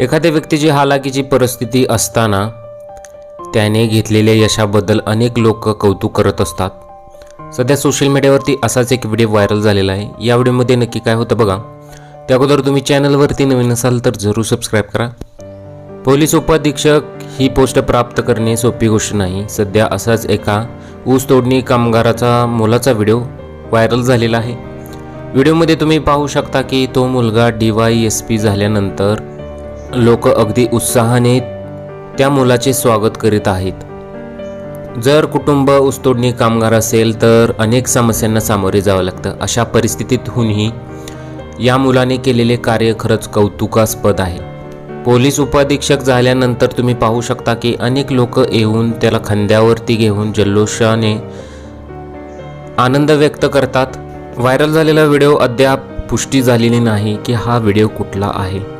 एखाद्या व्यक्तीची हालाकीची परिस्थिती असताना त्याने घेतलेल्या यशाबद्दल अनेक लोक कौतुक करत असतात. सध्या सोशल मीडियावरती असाच एक व्हिडिओ व्हायरल झालेला आहे. या व्हिडिओमध्ये नक्की काय होतं बघा. त्या अगोदर तुम्ही चॅनलवरती नवीन असाल तर जरूर सबस्क्राईब करा. पोलीस उपाधीक्षक ही पोस्ट प्राप्त करणे सोपी गोष्ट नाही. सध्या असाच एका ऊस तोडणी कामगाराचा मुलाचा व्हिडिओ व्हायरल झालेला आहे. व्हिडिओमध्ये तुम्ही पाहू शकता की तो मुलगा डी वाय एस पी झाल्यानंतर लोक अगदी उत्साहाने त्या मुलाचे स्वागत करीत आहेत. जर कुटुंब ऊसतोडणी कामगार असेल तर अनेक समस्यांना सामोरे जावं लागतं. अशा परिस्थितीतहूनही या मुलाने केलेले कार्य खरंच कौतुकास्पद आहे. पोलीस उपाधीक्षक झाल्यानंतर तुम्ही पाहू शकता की अनेक लोक येऊन त्याला खांद्यावरती घेऊन जल्लोषाने आनंद व्यक्त करतात. व्हायरल झालेला व्हिडिओ अद्याप पुष्टी झालेली नाही की हा व्हिडिओ कुठला आहे.